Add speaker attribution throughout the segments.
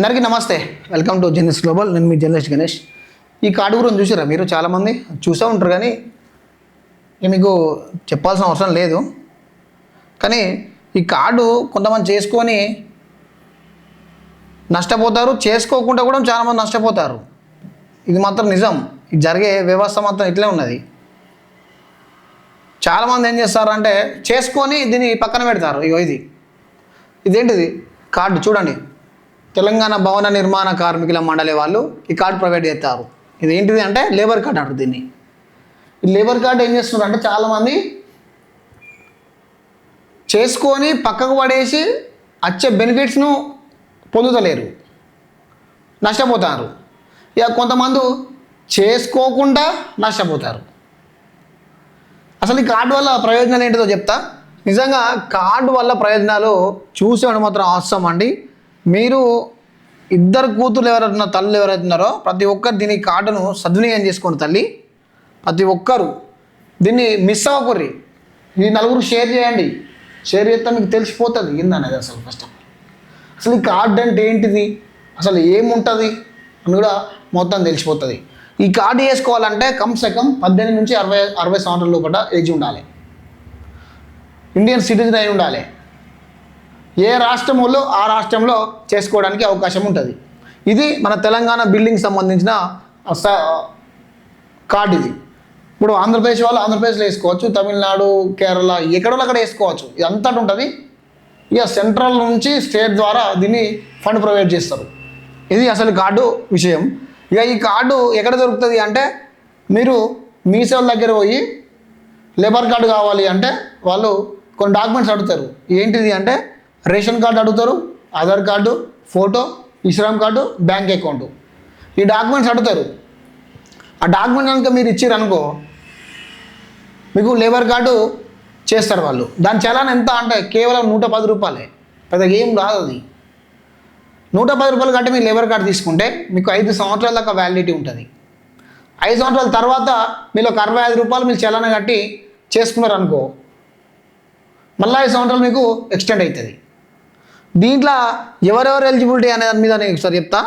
Speaker 1: అందరికీ నమస్తే. Welcome to journalist global నేను మీ జర్నలిస్ట్ గణేష్. ఈ కార్డు గురించి చూసారా మీరు చాలామంది? చూసే ఉంటారు కానీ మీకు చెప్పాల్సిన అవసరం లేదు. కానీ ఈ కార్డు కొంతమంది చేసుకొని నష్టపోతారు. చేసుకోకుండా కూడా చాలామంది నష్టపోతారు. ఇది మాత్రం నిజం. ఇది జరిగే వ్యవస్థ మాత్రం ఇట్లే ఉన్నది. చాలామంది ఏం చేస్తారు అంటే చేసుకొని దీన్ని పక్కన పెడతారు. ఇగో ఇది. ఇదేంటిది? కార్డు చూడండి. తెలంగాణ భవన నిర్మాణ కార్మికుల మండలి వాళ్ళు ఈ కార్డు ప్రొవైడ్ చేస్తారు. ఇది ఏంటిది అంటే లేబర్ కార్డు అంటారు దీన్ని. ఈ లేబర్ కార్డు ఏం చేస్తున్నారు అంటే చాలామంది చేసుకొని పక్కకు పడేసి వచ్చే బెనిఫిట్స్ను పొందుతలేరు. నష్టపోతారు. ఇక కొంతమంది చేసుకోకుండా నష్టపోతారు. అసలు ఈ కార్డు వల్ల ప్రయోజనాలు ఏంటిదో చెప్తా. నిజంగా కార్డు వల్ల ప్రయోజనాలు చూసేవాడు మాత్రం అవసరం అండి. మీరు ఇద్దరు కూతురు ఎవరైనా తల్లు ఎవరైతే ఉన్నారో ప్రతి ఒక్కరు దీని కార్డును సద్వినియోగం చేసుకోండి తల్లి. ప్రతి ఒక్కరు దీన్ని మిస్ అవ్వకర్రి. ఈ నలుగురు షేర్ చేయండి. షేర్ చేస్తే మీకు తెలిసిపోతుంది. ఏందనేది అసలు ఫస్ట్ అసలు ఈ కార్డు అంటే ఏంటిది? అసలు ఏముంటుంది? అని కూడా మొత్తం తెలిసిపోతుంది. ఈ కార్డు వేసుకోవాలంటే కమ్సే కమ్ పద్దెనిమిది నుంచి అరవై అరవై సంవత్సరాల లోపల ఏజ్ ఉండాలి. ఇండియన్ సిటిజన్ అయి ఉండాలి. ఏ రాష్ట్రంలో ఆ రాష్ట్రంలో చేసుకోవడానికి అవకాశం ఉంటుంది. ఇది మన తెలంగాణ బిల్డింగ్ సంబంధించిన కార్డు ఇది. ఇప్పుడు ఆంధ్రప్రదేశ్ వాళ్ళు ఆంధ్రప్రదేశ్లో వేసుకోవచ్చు తమిళనాడు కేరళ ఎక్కడో అక్కడ వేసుకోవచ్చు. ఇది అంతటి ఉంటుంది. ఇక సెంట్రల్ నుంచి స్టేట్ ద్వారా దీన్ని ఫండ్ ప్రొవైడ్ చేస్తారు. ఇది అసలు కార్డు విషయం. ఇక ఈ కార్డు ఎక్కడ దొరుకుతుంది అంటే మీరు మీ సేవల దగ్గర పోయి లేబర్ కార్డు కావాలి అంటే వాళ్ళు కొన్ని డాక్యుమెంట్స్ అడుగుతారు. ఏంటిది అంటే రేషన్ కార్డు అడుగుతారు Aadhaar card photo eShram card bank account. ఈ డాక్యుమెంట్స్ అడుగుతారు. ఆ డాక్యుమెంట్ కనుక మీరు ఇచ్చారనుకో మీకు లేబర్ కార్డు చేస్తారు వాళ్ళు. దాని చలాన్ ఎంత అంటే కేవలం నూట పది రూపాయలే. పెద్ద ఏం రాదు అది. నూట పది రూపాయలు కంటే మీరు లేబర్ కార్డు తీసుకుంటే మీకు ఐదు సంవత్సరాల దాకా వ్యాలిడిటీ ఉంటుంది. ఐదు సంవత్సరాల తర్వాత మీరు ఒక అరవై ఐదు రూపాయలు మీరు చలాన కట్టి చేసుకున్నారు అనుకో మళ్ళీ ఐదు సంవత్సరాలు మీకు ఎక్స్టెండ్ అవుతుంది. దీంట్లో ఎవరెవరు ఎలిజిబిలిటీ అనే దాని మీద నేను ఒకసారి చెప్తా.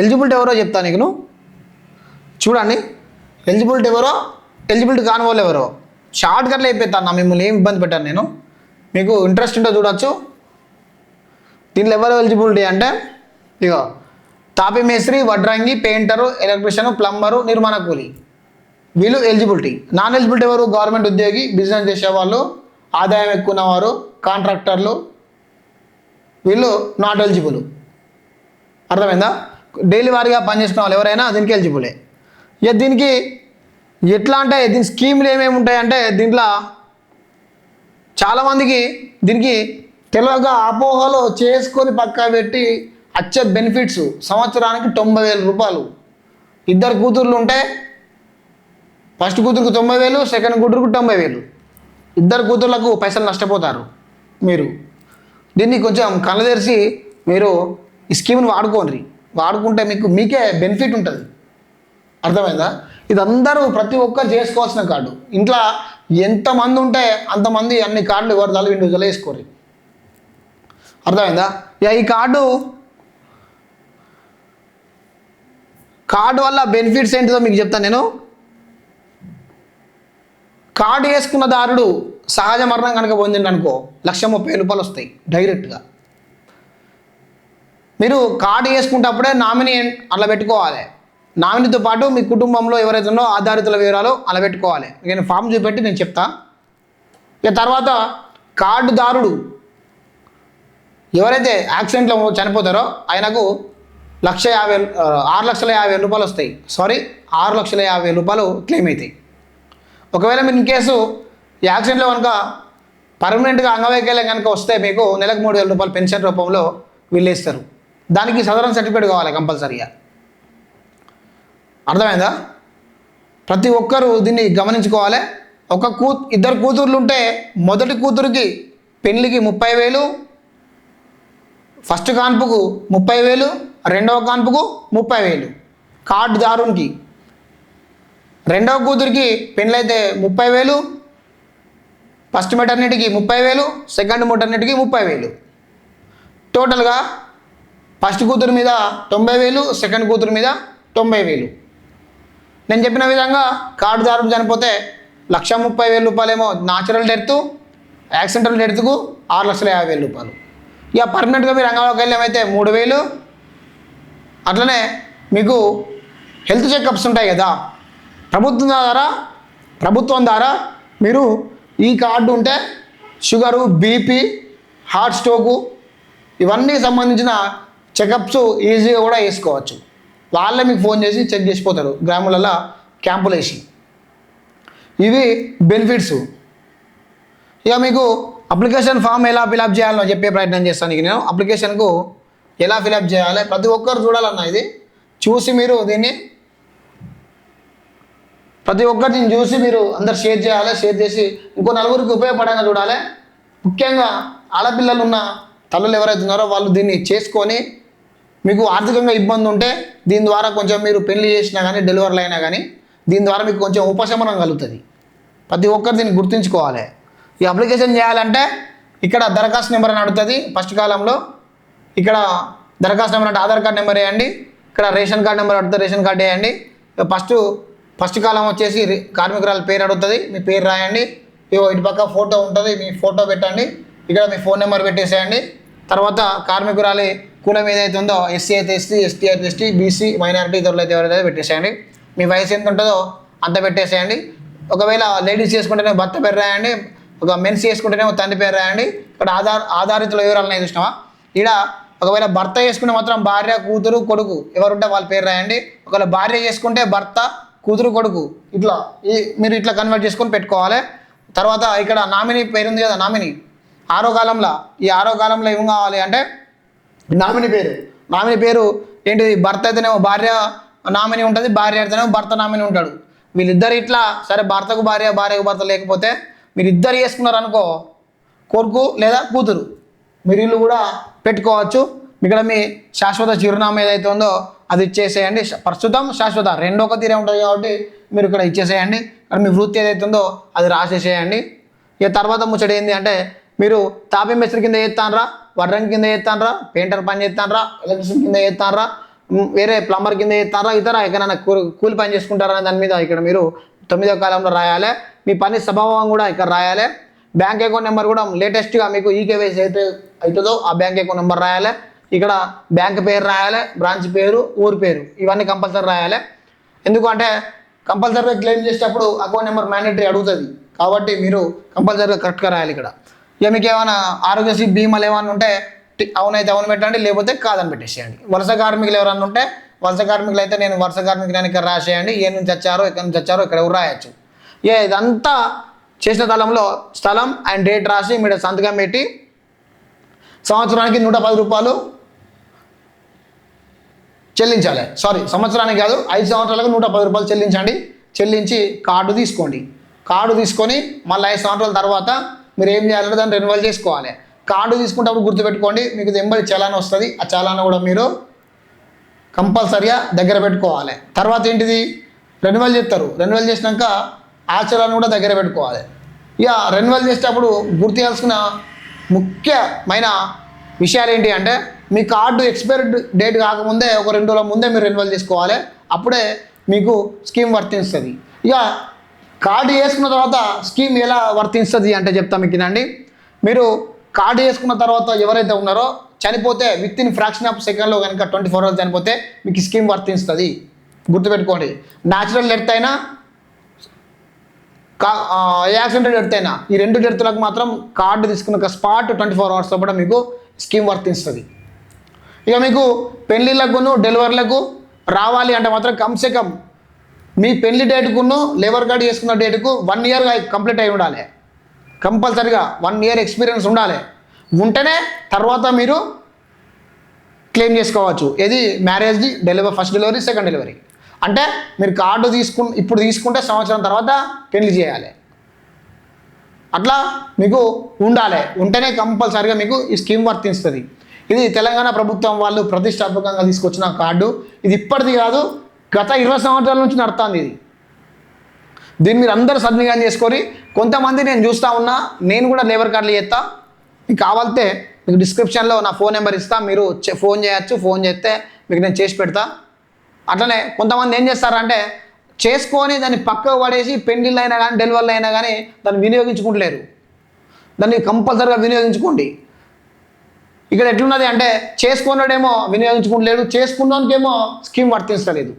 Speaker 1: ఎలిజిబిలిటీ ఎవరో చెప్తా నీకు చూడండి. ఎలిజిబిలిటీ ఎవరో ఎలిజిబిలిటీ కాని వాళ్ళు ఎవరో. షార్ట్ కట్లో అయిపోతాను మిమ్మల్ని ఏం ఇబ్బంది పెట్టాను నేను. మీకు ఇంట్రెస్ట్ ఉంటే చూడొచ్చు. దీంట్లో ఎవరు ఎలిజిబిలిటీ అంటే ఇగో తాపి మేస్త్రి వడ్రంగి పెయింటరు ఎలక్ట్రీషియన్ ప్లంబరు నిర్మాణ కూలి. వీళ్ళు ఎలిజిబిలిటీ. నాన్ ఎలిజిబిలిటీ ఎవరు? గవర్నమెంట్ ఉద్యోగి బిజినెస్ చేసేవాళ్ళు ఆదాయం ఎక్కువ ఉన్నవారు కాంట్రాక్టర్లు వీళ్ళు నాట్ ఎలిజిబుల్ అర్థమైందా? డైలీ వారిగా పనిచేసిన వాళ్ళు ఎవరైనా దీనికి ఎలిజిబులే ఇక దీనికి ఎట్లా అంటే దీని స్కీమ్లు ఏమేమి ఉంటాయంటే దీంట్లో చాలామందికి దీనికి తెలియక అపోహలో చేసుకొని పక్క పెట్టి వచ్చే బెనిఫిట్స్ సంవత్సరానికి తొంభై వేల రూపాయలు. ఇద్దరు కూతుర్లు ఉంటే ఫస్ట్ కూతురుకు తొంభై వేలు సెకండ్ కూతురుకు తొంభై వేలు. ఇద్దరు కూతుర్లకు పైసలు నష్టపోతారు మీరు. దీన్ని కొంచెం కళ్ళదెరిచి మీరు ఈ స్కీమ్ని వాడుకోండి. వాడుకుంటే మీకు మీకే బెనిఫిట్ ఉంటుంది. అర్థమైందా? ఇది అందరూ ప్రతి ఒక్కరు చేసుకోవాల్సిన కార్డు. ఇంట్లో ఎంతమంది ఉంటే అంతమంది అన్ని కార్డులు ఎవరు దాలు ఇండివిజువల్ వేసుకోరు అర్థమైందా? ఇక ఈ కార్డు కార్డు వల్ల బెనిఫిట్స్ ఏంటిదో మీకు చెప్తాను నేను. కార్డు వేసుకున్న దారుడు సహజ మరణం కనుక పొందిండి అనుకో లక్ష ముప్పై వేల రూపాయలు వస్తాయి డైరెక్ట్గా మీరు కార్డు వేసుకుంటప్పుడే నామినీ అలా పెట్టుకోవాలి. నామినీతో పాటు మీ కుటుంబంలో ఎవరైతే ఉన్నో ఆధారితుల వివరాలు అలా పెట్టుకోవాలి. నేను ఫామ్ చూపెట్టి నేను చెప్తా. ఇక తర్వాత కార్డుదారుడు ఎవరైతే యాక్సిడెంట్లో చనిపోతారో ఆయనకు లక్ష యాభై ఆరు లక్షల యాభై వేల రూపాయలు వస్తాయి. సారీ ఆరు లక్షల యాభై వేల రూపాయలు క్లెయిమ్ అవుతాయి. ఒకవేళ మీరు ఇన్ కేసు ఈ యాక్సిడెంట్లో కనుక పర్మనెంట్గా అంగవైకల్యం కనుక వస్తే మీకు నెలకు మూడు వేల రూపాయలు పెన్షన్ రూపంలో వీళ్ళేస్తారు దానికి సదరన్ సర్టిఫికేట్ కావాలి కంపల్సరీగా. అర్థమైందా? ప్రతి ఒక్కరూ దీన్ని గమనించుకోవాలి. ఒక కూ ఇద్దరు కూతుర్లు ఉంటే మొదటి కూతురికి పెళ్ళికి ముప్పై వేలు ఫస్ట్ కాన్పుకు ముప్పై వేలు రెండవ కాన్పుకు ముప్పై వేలు. కార్డుదారునికి రెండవ కూతురికి పెళ్ళైతే ముప్పై వేలు ఫస్ట్ మెటర్నిటీకి ముప్పై వేలు సెకండ్ మెటర్నిటీకి ముప్పై వేలు. టోటల్గా ఫస్ట్ కూతురు మీద తొంభై వేలు సెకండ్ కూతురు మీద తొంభై వేలు. నేను చెప్పిన విధంగా కార్డుదారు చనిపోతే లక్ష ముప్పై వేల రూపాయలేమో న్యాచురల్ డెత్ యాక్సిడెంటల్ డెత్కు ఆరు లక్షల యాభై వేల రూపాయలు. ఇక పర్మనెంట్గా మీరు రంగంలోకి వెళ్ళామైతే మూడు వేలు. అట్లనే మీకు హెల్త్ చెకప్స్ ఉంటాయి కదా. ప్రభుత్వం ద్వారా ప్రభుత్వం ద్వారా మీరు ఈ కార్డు ఉంటే షుగరు బీపీ హార్ట్ స్ట్రోకు ఇవన్నీ సంబంధించిన చెకప్స్ ఈజీగా కూడా వేసుకోవచ్చు. వాళ్ళే మీకు ఫోన్ చేసి చెక్ చేసిపోతారు. గ్రాములలో క్యాంపులు వేసి ఇవి బెనిఫిట్స్. ఇక మీకు అప్లికేషన్ ఫామ్ ఎలా ఫిలప్ చేయాలో చెప్పే ప్రయత్నం చేస్తాను ఇక నేను. అప్లికేషన్కు ఎలా ఫిలప్ చేయాలి? ప్రతి ఒక్కరు చూడాలన్నా ఇది. చూసి మీరు దీన్ని ప్రతి ఒక్కరిని చూసి మీరు అందరు షేర్ చేయాలి షేర్ చేసి ఇంకో నలుగురికి ఉపయోగపడంగా చూడాలి. ముఖ్యంగా ఆడపిల్లలు ఉన్న తల్లులు ఎవరైతే ఉన్నారో వాళ్ళు దీన్ని చేసుకొని మీకు ఆర్థికంగా ఇబ్బంది ఉంటే దీని ద్వారా కొంచెం మీరు పెళ్ళి చేసినా కానీ డెలివరీలు అయినా కానీ దీని ద్వారా మీకు కొంచెం ఉపశమనం కలుగుతుంది. ప్రతి ఒక్కరు దీన్ని గుర్తుంచుకోవాలి. ఈ అప్లికేషన్ చేయాలంటే ఇక్కడ దరఖాస్తు నెంబర్ అని అడుగుతుంది. ఫస్ట్ కాలంలో ఇక్కడ దరఖాస్తు నెంబర్ అంటే ఆధార్ కార్డ్ నెంబర్ వేయండి. ఇక్కడ రేషన్ కార్డ్ నెంబర్ అడుగుతుంది. రేషన్ కార్డ్ వేయండి. ఫస్ట్ ఫస్ట్ కాలం వచ్చేసి రి- కార్మికురాల పేరు అడుగుతుంది మీ పేరు రాయండి. ఇగో ఇటు పక్క ఫోటో ఉంటుంది మీ ఫోటో పెట్టండి. ఇక్కడ మీ ఫోన్ నెంబర్ పెట్టేసేయండి. తర్వాత కార్మికురాలి కులం ఏదైతే ఉందో ఎస్సీ అయితే ఎస్టీ ఎస్టీ అయితే ఎస్టీ బీసీ మైనారిటీ ఇతరులు అయితే ఎవరైతే పెట్టేసేయండి. మీ వయసు ఎంత ఉంటుందో అంత పెట్టేసేయండి. ఒకవేళ లేడీస్ చేసుకుంటేనే భర్త పేరు రాయండి ఒక మెన్స్ చేసుకుంటేనే తండ్రి పేరు రాయండి. ఇక్కడ ఆధార్ ఆధారితుల వివరాలు నేను చూసినావా? ఇక్కడ ఒకవేళ భర్త చేసుకుంటే మాత్రం భార్య కూతురు కొడుకు ఎవరుంటే వాళ్ళ పేరు రాయండి. ఒకవేళ భార్య చేసుకుంటే భర్త కూతురు కొడుకు ఇట్లా ఈ మీరు ఇట్లా కన్వర్ట్ చేసుకొని పెట్టుకోవాలి. తర్వాత ఇక్కడ నామినీ పేరు ఉంది కదా నామినీ. ఆరో కాలంలో ఈ ఆరో కాలంలో ఏం కావాలి అంటే నామినీ పేరు. నామినీ పేరు ఏంటిది? భర్త అయితేనేమో భార్య నామినీ ఉంటుంది భార్య అయితేనేమో భర్త నామినీ ఉంటాడు. వీళ్ళిద్దరు ఇట్లా సరే భర్తకు భార్య భార్యకు భర్త లేకపోతే మీరు ఇద్దరు చేసుకున్నారు అనుకో కొడుకు లేదా కూతురు మీరు ఇల్లు కూడా పెట్టుకోవచ్చు. ఇక్కడ మీ శాశ్వత చిరునామా ఏదైతే ఉందో అది ఇచ్చేసేయండి. ప్రస్తుతం శాశ్వత రెండో ఒక తీరే ఉంటుంది కాబట్టి మీరు ఇక్కడ ఇచ్చేసేయండి. ఇక్కడ మీ వృత్తి ఏదైతే ఉందో అది రాసేసేయండి. ఇక తర్వాత ముచ్చట ఏంది అంటే మీరు తాపీ మేస్త్రి కింద చేస్తానరా వర్రం కింద చేస్తానరా పెయింటర్ పని చేస్తానరా ఎలక్ట్రిషియన్ కింద చేస్తానరా వేరే ప్లంబర్ కింద చేస్తారా ఇతర ఎక్కడైనా కూలి పని చేసుకుంటారా దాని మీద ఇక్కడ మీరు తొమ్మిదో కాలంలో రాయాలి. మీ పని స్వభావం కూడా ఇక్కడ రాయాలి. బ్యాంక్ అకౌంట్ నెంబర్ కూడా లేటెస్ట్గా మీకు ఈకేవైసీ అయితే అవుతుందో ఆ బ్యాంక్ అకౌంట్ నెంబర్ రాయాలి. ఇక్కడ బ్యాంక్ పేరు రాయాలి బ్రాంచ్ పేరు ఊరి పేరు ఇవన్నీ కంపల్సరీ రాయాలి. ఎందుకంటే కంపల్సరీగా క్లెయిమ్ చేసేటప్పుడు అకౌంట్ నెంబర్ మ్యాండేటరీ అడుగుతుంది. కాబట్టి మీరు కంపల్సరీగా కరెక్ట్గా రాయాలి ఇక్కడ. ఇక మీకు ఏమైనా ఆరోగ్యశ్రీ బీమాలు ఏమైనా ఉంటే అవునైతే అవును పెట్టండి లేకపోతే కాదని పెట్టేసేయండి. వలస కార్మికులు ఎవరైనా ఉంటే వలస కార్మికులు అయితే నేను వలస కార్మికులని ఇక్కడ రాసేయండి ఏ నుంచి వచ్చారో ఎక్కడి నుంచి వచ్చారో ఇక్కడ ఎవరు రాయొచ్చు. ఏ ఇదంతా చేసిన స్థలంలో స్థలం అండ్ డేట్ రాసి మీరు సంతకం పెట్టి సంవత్సరానికి నూట పది రూపాయలు చెల్లించాలి. సారీ సంవత్సరానికి కాదు ఐదు సంవత్సరాలకు నూట పది రూపాయలు చెల్లించండి. చెల్లించి కార్డు తీసుకోండి. కార్డు తీసుకొని మళ్ళీ ఐదు సంవత్సరాల తర్వాత మీరు ఏం చేయాలంటే దాన్ని రెన్యువల్ చేసుకోవాలి. కార్డు తీసుకున్నప్పుడు గుర్తుపెట్టుకోండి మీకు ఎంబడి చలాన్ వస్తుంది ఆ చలాన్ కూడా మీరు కంపల్సరిగా దగ్గర పెట్టుకోవాలి. తర్వాత ఏంటిది? రెన్యువల్ చేస్తారు. రెన్యువల్ చేసినాక ఆ చలాన్ కూడా దగ్గర పెట్టుకోవాలి. ఇక రెన్యువల్ చేసేటప్పుడు గుర్తు చేయాల్సిన ముఖ్యమైన విషయాలు ఏంటి అంటే మీ కార్డు ఎక్స్పైరీ డేట్ కాకముందే ఒక రెండు రోజుల ముందే మీరు రెన్యువల్ చేసుకోవాలి. అప్పుడే మీకు స్కీమ్ వర్తిస్తుంది ఇక కార్డు వేసుకున్న తర్వాత స్కీమ్ ఎలా వర్తిస్తుంది అంటే చెప్తా మీకు వినండి. మీరు కార్డు వేసుకున్న తర్వాత ఎవరైతే ఉన్నారో చనిపోతే విత్ ఇన్ ఫ్రాక్షన్ ఆఫ్ సెకండ్లో కనుక ట్వంటీ ఫోర్ అవర్స్ చనిపోతే మీకు స్కీమ్ వర్తిస్తుంది గుర్తుపెట్టుకోండి. న్యాచురల్ డెత్ అయినా కా యాక్సిడెంట్ డెత్ అయినా ఈ రెండు డెత్లకు మాత్రం కార్డు తీసుకున్న స్పాట్ ట్వంటీ ఫోర్ అవర్స్లో కూడా మీకు స్కీమ్ వర్తిస్తుంది ఇక మీకు పెళ్ళిళ్ళకును డెలివరీలకు రావాలి అంటే మాత్రం కమ్సే కమ్. మీ పెళ్ళి డేటుకును లేబర్ కార్డు చేసుకున్న డేటుకు వన్ ఇయర్ కంప్లీట్ అయి ఉండాలి. కంపల్సరిగా వన్ ఇయర్ ఎక్స్పీరియన్స్ ఉండాలి. ఉంటేనే తర్వాత మీరు క్లెయిమ్ చేసుకోవచ్చు. ఇది మ్యారేజ్ది delivery first delivery second delivery. అంటే మీరు కార్డు తీసుకు ఇప్పుడు తీసుకుంటే సంవత్సరం తర్వాత పెళ్ళి చేయాలి. అట్లా మీకు ఉండాలి. ఉంటేనే కంపల్సరిగా మీకు ఈ స్కీమ్ వర్తిస్తుంది. ఇది తెలంగాణ ప్రభుత్వం వాళ్ళు ప్రతిష్టాత్మకంగా తీసుకొచ్చిన కార్డు. ఇది ఇప్పటిది కాదు గత ఇరవై సంవత్సరాల నుంచి నడుతుంది ఇది. దీన్ని మీరు అందరూ సద్వినియోగం చేసుకొని కొంతమంది నేను చూస్తూ ఉన్నా నేను కూడా లేబర్ కార్డులు చేస్తా. మీకు కావాలితే మీకు డిస్క్రిప్షన్లో నా ఫోన్ నెంబర్ ఇస్తా మీరు ఫోన్ చేయొచ్చు ఫోన్ చేస్తే మీకు నేను చేసి పెడతా. అట్లనే కొంతమంది ఏం చేస్తారంటే చేసుకొని దాన్ని పక్కకు పడేసి పెండిళ్ళు అయినా కానీ డెలివరీలు అయినా కానీ దాన్ని వినియోగించుకుంటలేరు. దాన్ని కంపల్సరీగా వినియోగించుకోండి. ఇక్కడ ఎట్లున్నది అంటే చేసుకున్నాడేమో వినియోగించుకుంటలేడు చేసుకున్నానికేమో స్కీమ్ వర్తించలేదు.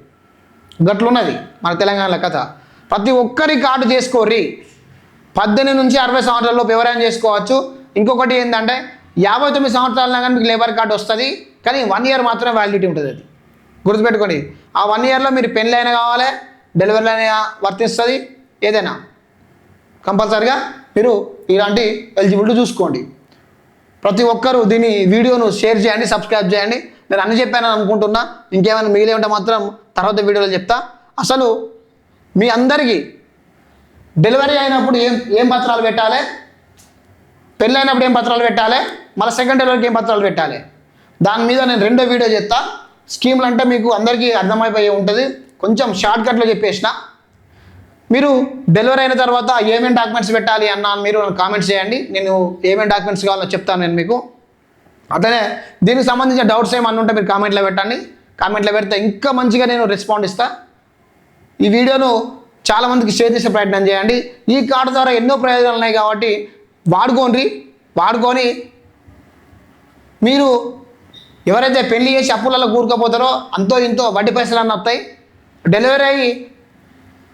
Speaker 1: గట్లున్నది మన తెలంగాణలో కథ. ప్రతి ఒక్కరి కార్డు చేసుకోర్రి పద్దెనిమిది నుంచి అరవై సంవత్సరాలలోపు ఎవరైనా చేసుకోవచ్చు. ఇంకొకటి ఏంటంటే యాభై తొమ్మిది సంవత్సరాల కానీ మీకు లేబర్ కార్డు వస్తుంది కానీ వన్ ఇయర్ మాత్రమే వ్యాలిడిటీ ఉంటుంది అది. గుర్తుపెట్టుకోండి ఆ వన్ ఇయర్లో మీరు పెళ్ళి అయినా కావాలి డెలివరీ అయినా వర్తిస్తుంది ఏదైనా. కంపల్సరిగా మీరు ఇలాంటి ఎలిజిబిలిటీ చూసుకోండి. ప్రతి ఒక్కరూ దీని వీడియోను షేర్ చేయండి సబ్స్క్రైబ్ చేయండి. నేను అన్ని చెప్పానని అనుకుంటున్నా. ఇంకేమైనా మిగిలి ఉంటే మాత్రం తర్వాత వీడియోలో చెప్తా. అసలు మీ అందరికీ డెలివరీ అయినప్పుడు ఏం ఏం పత్రాలు పెట్టాలి? పెళ్ళి అయినప్పుడు ఏం పత్రాలు పెట్టాలి? మళ్ళీ సెకండ్ డెలివరీకి ఏం పత్రాలు పెట్టాలి? దాని మీద నేను రెండో వీడియో చెప్తా స్కీమ్లు అంటే మీకు అందరికీ అర్థమైపోయి ఉంటుంది. కొంచెం షార్ట్కట్లో చెప్పేసినా చెప్పేసిన. మీరు డెలివరీ అయిన తర్వాత ఏమేమి డాక్యుమెంట్స్ పెట్టాలి అన్న మీరు కామెంట్స్ చేయండి. నేను ఏమేమి డాక్యుమెంట్స్ కావాలో చెప్తాను నేను మీకు. అట్లనే దీనికి సంబంధించిన డౌట్స్ ఏమన్నా ఉంటే మీరు కామెంట్లో పెట్టండి. కామెంట్లో పెడితే ఇంకా మంచిగా నేను రెస్పాండ్ ఇస్తాను ఈ వీడియోను చాలా మందికి షేర్ చేసే ప్రయత్నం చేయండి. ఈ కార్డు ద్వారా ఎన్నో ప్రయోజనాలు ఉన్నాయి కాబట్టి వాడుకోండి. వాడుకొని మీరు ఎవరైతే పెళ్ళి చేసి అప్పులలో కూరుకుపోతారో అంతో ఇంతో వడ్డీ పైసలు అన్న వస్తాయి. డెలివరీ అయ్యి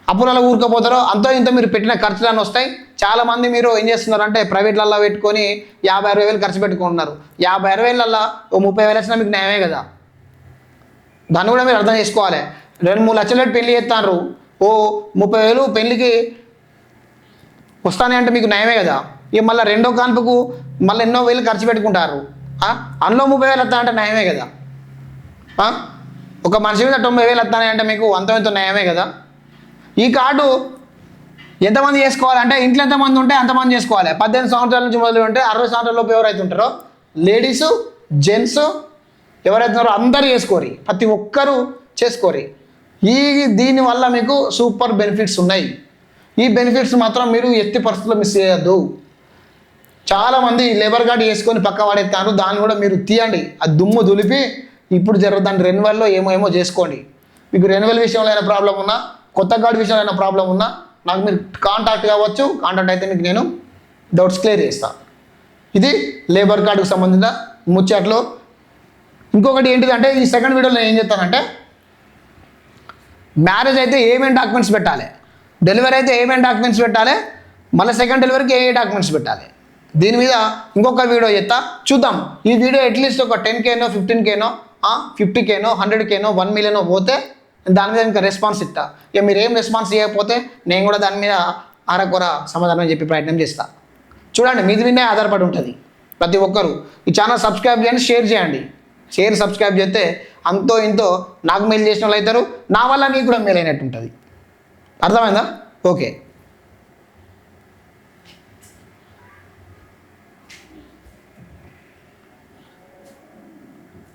Speaker 1: అప్పులలో ఊరుకపోతారో అంతో ఇంత మీరు పెట్టిన ఖర్చులన్నీ వస్తాయి. చాలామంది మీరు ఏం చేస్తున్నారంటే ప్రైవేట్లలో పెట్టుకొని యాభై అరవై వేలు ఖర్చు పెట్టుకుంటున్నారు. యాభై అరవై వేలల్లో ఓ ముప్పై వేలు వచ్చినా మీకు న్యాయమే కదా? దాన్ని కూడా మీరు అర్థం చేసుకోవాలి. రెండు మూడు లక్షలు పెట్టి పెళ్ళి చేస్తారు ఓ ముప్పై వేలు పెళ్ళికి వస్తానే అంటే మీకు నయమే కదా? ఇక మళ్ళీ రెండో కాన్పుకు మళ్ళీ ఎన్నో వేలు ఖర్చు పెట్టుకుంటారు. అందులో ముప్పై వేలు వస్తా అంటే నయమే కదా ఒక మనిషి మీద తొంభై వేలు వస్తానే అంటే మీకు అంత ఇంత నయమే కదా? ఈ కార్డు ఎంతమంది చేసుకోవాలంటే ఇంట్లో ఎంతమంది ఉంటే అంతమంది చేసుకోవాలి. పద్దెనిమిది సంవత్సరాల నుంచి మొదలు ఉంటే అరవై సంవత్సరాల లోపు ఎవరైతే ఉంటారో లేడీస్ జెంట్స్ ఎవరైతే ఉన్నారో అందరూ చేసుకోరి. ప్రతి ఒక్కరూ చేసుకోరి. ఈ దీనివల్ల మీకు సూపర్ బెనిఫిట్స్ ఉన్నాయి. ఈ బెనిఫిట్స్ మాత్రం మీరు ఎత్తి పరిస్థితుల్లో మిస్ చేయొద్దు. చాలామంది లేబర్ కార్డు వేసుకొని పక్క వాడేస్తారు దాన్ని కూడా మీరు తీయండి. ఆ దుమ్ము దులిపి ఇప్పుడు జరుగుతుంది దాని రెన్యువల్లో ఏమో ఏమో చేసుకోండి. మీకు రెన్యువల్ విషయంలో ఏమైనా ప్రాబ్లం ఉన్నా కొత్త కార్డు విషయంలో ఏమైనా ప్రాబ్లం ఉన్నా నాకు మీరు కాంటాక్ట్ కావచ్చు కాంటాక్ట్ అయితే మీకు నేను డౌట్స్ క్లియర్ చేస్తాను ఇది లేబర్ కార్డుకు సంబంధించిన ముచ్చట్లు. ఇంకొకటి ఏంటిదంటే ఈ సెకండ్ వీడియోలో నేను ఏం చెప్తానంటే మ్యారేజ్ అయితే ఏమేమి డాక్యుమెంట్స్ పెట్టాలి? డెలివరీ అయితే ఏమేమి డాక్యుమెంట్స్ పెట్టాలి? మళ్ళీ సెకండ్ డెలివరీకి ఏ ఏ డాక్యుమెంట్స్ పెట్టాలి? దీని మీద ఇంకొక వీడియో చెప్తా చూద్దాం. ఈ వీడియో అట్లీస్ట్ ఒక టెన్ కేనో ఫిఫ్టీన్ కేనో ఫిఫ్టీ కేనో హండ్రెడ్ కేనో వన్ మిలియనో పోతే దాని మీద ఇంకా రెస్పాన్స్ ఇస్తా. ఇక మీరు ఏం రెస్పాన్స్ చేయకపోతే నేను కూడా దాని మీద అరకొర సమాధానం చెప్పి ప్రయత్నం చేస్తా. చూడండి మీది మీదే ఆధారపడి ఉంటుంది. ప్రతి ఒక్కరు ఈ ఛానల్ సబ్స్క్రైబ్ చేయండి షేర్ చేయండి. షేర్ సబ్స్క్రైబ్ చేస్తే అంతో ఇంతో నాకు మెయిల్ చేసిన వాళ్ళు అవుతారు నా వల్ల నీకు కూడా మెయిల్ అయినట్టు ఉంటుంది. అర్థమైందా? ఓకే.